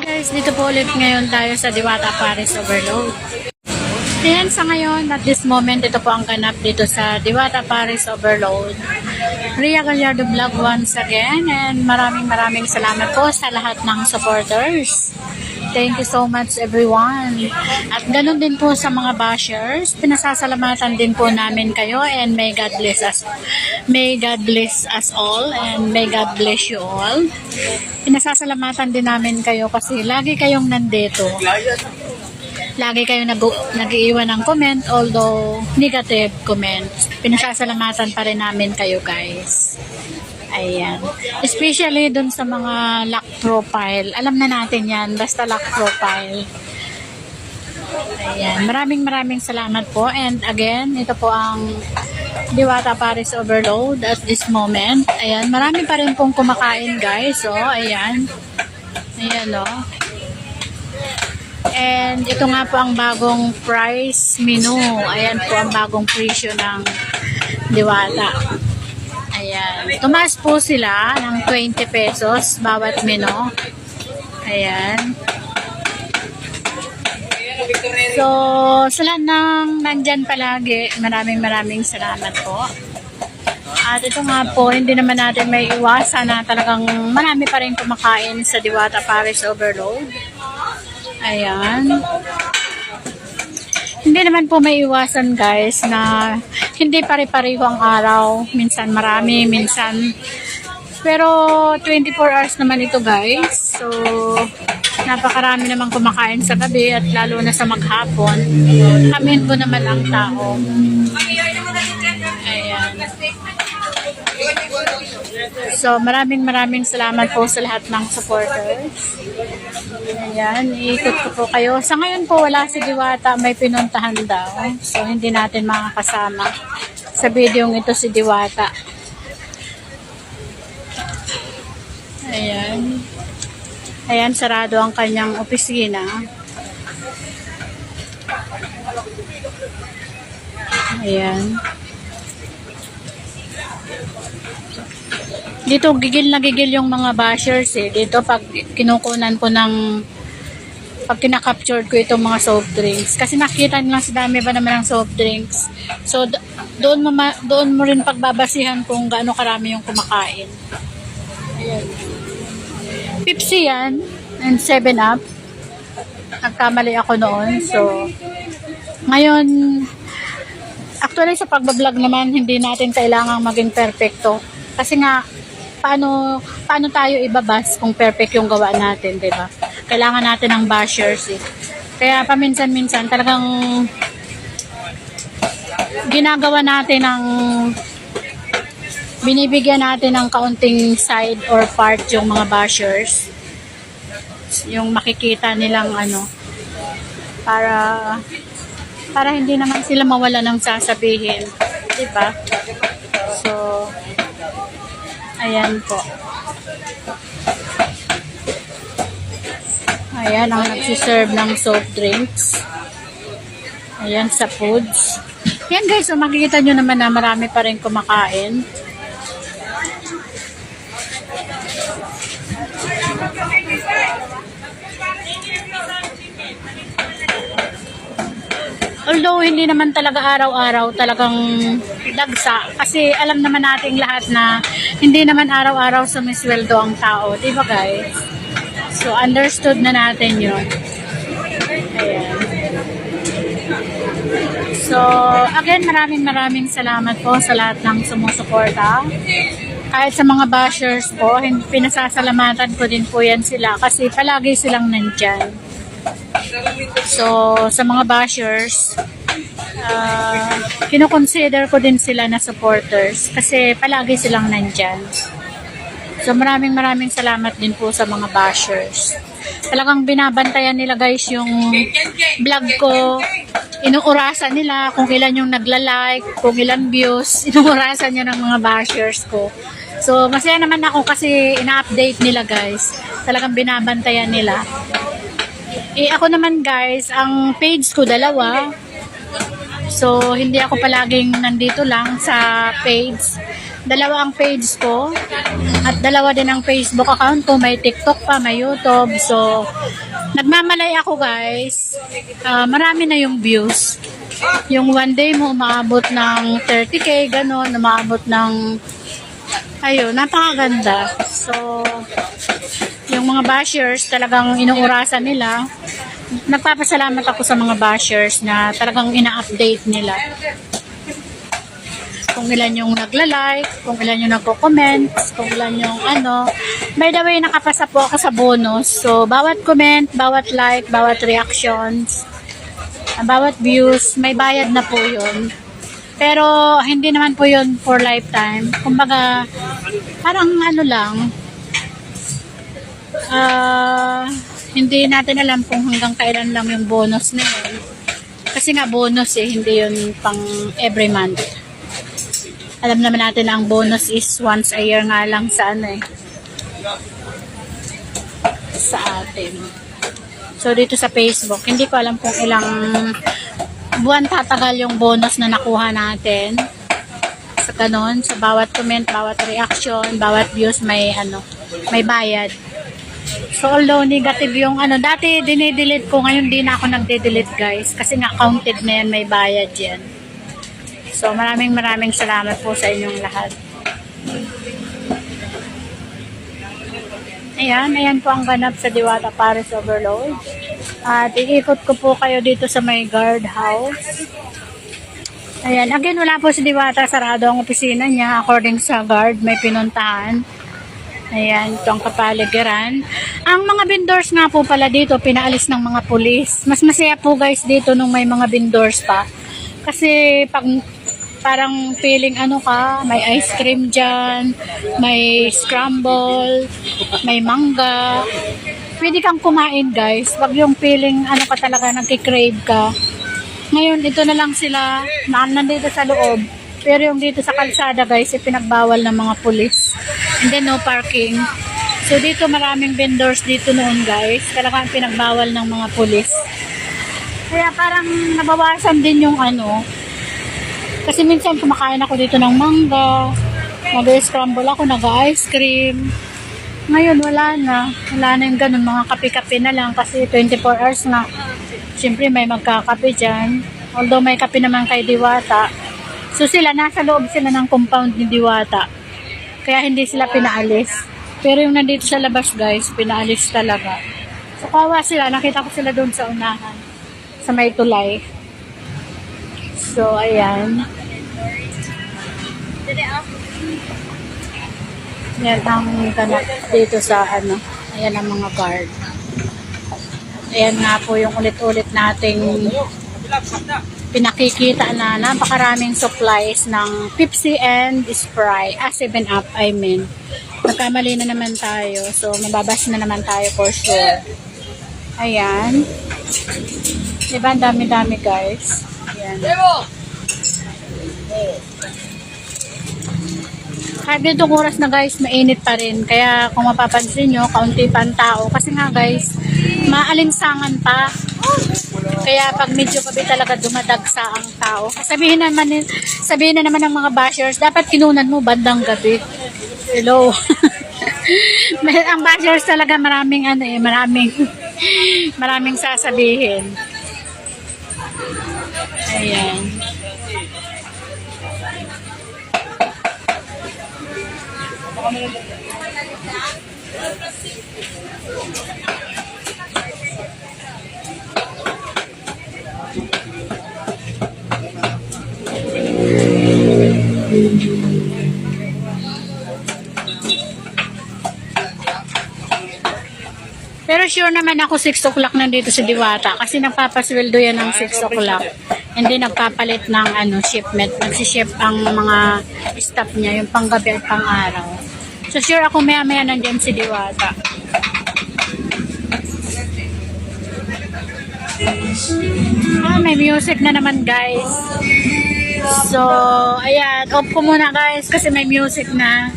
guys, dito po ulit ngayon tayo sa Diwata Paris Overload. Ayan sa ngayon, at this moment, ito po ang ganap dito sa Diwata Paris Overload. Ria Gallardo Vlog once again and maraming maraming salamat po sa lahat ng supporters. Thank you so much everyone. At ganun din po sa mga bashers, pinasasalamatan din po namin kayo and may God bless us. May God bless us all and may God bless you all. Pinasasalamatan din namin kayo kasi lagi kayong nandito. Lagi kayo nag nag-iiwan ng comment although negative comments. Pinasasalamatan pa rin namin kayo guys. Ayan. Especially dun sa mga lock profile. Alam na natin yan. Basta lock profile. Ayan. Maraming maraming salamat po. And again, ito po ang Diwata Paris Overload at this moment. Ayan. Marami pa rin pong kumakain guys. So, ayan. Ayan o. And ito nga po ang bagong price menu. Ayan po ang bagong presyo ng Diwata. Ayan. Tumaas po sila ng 20 pesos bawat menu. Ayan. So, sa lahat ng nandyan palagi, maraming maraming salamat po. At ito nga po, hindi naman natin may iwasan na talagang marami pa rin kumakain sa Diwata Paris Overload. Ayan. Hindi naman po may iwasan guys na hindi pare-pareho ang araw. Minsan marami, minsan pero 24 hours naman ito guys. So napakarami naman kumakain sa gabi at lalo na sa maghapon. Amin po naman ang tao. Ayan. So maraming maraming salamat po sa lahat ng supporters. Ayan, iikot ko po kayo. Sa ngayon po, wala si Diwata, may pinuntahan daw. So, hindi natin makakasama. Sa video ito si Diwata. Ayan. Ayan, sarado ang kanyang opisina. Ayan. Dito gigil na gigil yung mga bashers eh. Dito pag kinukunan ko ng pag kinakaptured ko itong mga soft drinks. Kasi nakita nila sa dami ba naman ng soft drinks. So do- doon mo doon mo rin pagbabasihan kung gaano karami yung kumakain. Ayan. Pepsi yan and 7 Up. Nagkamali ako noon. So ngayon actually sa pagbablog naman hindi natin kailangang maging perfecto. Kasi nga paano paano tayo ibabas kung perfect yung gawa natin, 'di ba? Kailangan natin ng bashers eh. Kaya paminsan-minsan talagang ginagawa natin ng binibigyan natin ng kaunting side or part yung mga bashers. Yung makikita nilang ano para para hindi naman sila mawala ng sasabihin, 'di ba? So Ayan po. Ayan ang nagsiserve ng soft drinks. Ayan sa foods. Yan guys, so makikita nyo naman na marami pa rin kumakain. Although hindi naman talaga araw-araw talagang dagsa kasi alam naman nating lahat na hindi naman araw-araw sumisweldo ang tao, di ba guys? So understood na natin yun. Ayan. So again, maraming maraming salamat po sa lahat ng sumusuporta. Kahit sa mga bashers po, pinasasalamatan ko din po yan sila kasi palagi silang nandyan. So, sa mga bashers, uh, kinoconsider ko din sila na supporters kasi palagi silang nandyan. So, maraming maraming salamat din po sa mga bashers. Talagang binabantayan nila guys yung vlog ko. Inuurasan nila kung ilan yung nagla-like, kung ilan views. Inuurasan niya ng mga bashers ko. So, masaya naman ako kasi ina-update nila guys. Talagang binabantayan nila. Eh, ako naman guys, ang page ko dalawa. So, hindi ako palaging nandito lang sa page. Dalawa ang page ko. At dalawa din ang Facebook account ko. May TikTok pa, may YouTube. So, nagmamalay ako guys. Ah, marami na yung views. Yung one day mo umaabot ng 30k, ganun. Umaabot ng ayun, napakaganda. So, yung mga bashers talagang inuurasan nila. Nagpapasalamat ako sa mga bashers na talagang ina-update nila. Kung ilan yung nagla-like, kung ilan yung nagko-comment, kung ilan yung ano. By the way, nakapasa po ako sa bonus. So, bawat comment, bawat like, bawat reactions, ah, bawat views, may bayad na po yun. Pero, hindi naman po yun for lifetime. Kumbaga, parang ano lang, ah, hindi natin alam kung hanggang kailan lang yung bonus na yun. Kasi nga bonus eh, hindi yun pang every month. Alam naman natin na ang bonus is once a year nga lang sa ano eh. Sa atin. So dito sa Facebook, hindi ko alam kung ilang buwan tatagal yung bonus na nakuha natin. Sa ganon, sa bawat comment, bawat reaction, bawat views may ano, may bayad. So although negative yung ano, dati dinidelete ko, ngayon di na ako nagde-delete guys. Kasi nga counted na yan, may bayad yan. So maraming maraming salamat po sa inyong lahat. Ayan, ayan po ang ganap sa Diwata Paris Overload. At iikot ko po kayo dito sa may guard house. Ayan, again wala po si Diwata, sarado ang opisina niya according sa guard, may pinuntahan. Ayan, ito ang kapaligiran. Ang mga vendors nga po pala dito, pinaalis ng mga pulis. Mas masaya po guys dito nung may mga vendors pa. Kasi pag parang feeling ano ka, may ice cream dyan, may scramble, may mangga. Pwede kang kumain guys. Pag yung feeling ano ka talaga, nagkikrave ka. Ngayon, ito na lang sila, na nandito sa loob. Pero yung dito sa kalsada guys, ipinagbawal ng mga pulis. And then no parking. So dito maraming vendors dito noon guys. Talagang pinagbawal ng mga pulis. Kaya parang nabawasan din yung ano. Kasi minsan kumakain ako dito ng mangga. Nag-scramble ako, nag-ice cream. Ngayon wala na. Wala na yung ganun. Mga kape-kape na lang kasi 24 hours na. Siyempre may magkakape dyan. Although may kape naman kay Diwata. So sila, nasa loob sila ng compound ni Diwata. Kaya hindi sila pinaalis. Pero yung nandito sa labas guys, pinaalis talaga. So kawa sila, nakita ko sila doon sa unahan. Sa may tulay. So ayan. Yan ang ganap dito sa ano. Ayan ang mga guard. Ayan nga po yung ulit-ulit nating pinakikita na napakaraming supplies ng Pepsi and Sprite. Ah, 7-Up, I mean. Nagkamali na naman tayo. So, mababas na naman tayo for sure. Ayan. Diba, ang dami-dami guys. Ayan. Kahit ganitong oras na guys, mainit pa rin. Kaya kung mapapansin nyo, kaunti pa ang tao. Kasi nga guys, maalinsangan pa. Kaya pag medyo gabi talaga dumadagsa ang tao. Sabihin naman, sabihin na naman ng mga bashers, dapat kinunan mo bandang gabi. Hello. Ang bashers talaga maraming ano eh, maraming maraming sasabihin. Ayan. Pero sure naman ako 6 o'clock nandito sa Diwata kasi nagpapasweldo yan ng 6 o'clock. Hindi nagpapalit ng ano, shipment. Nagsiship ang mga staff niya, yung panggabi at pang-araw. So sure ako maya-maya nandyan si Diwata. Ah, may music na naman guys. So, ayan, off ko muna guys kasi may music na.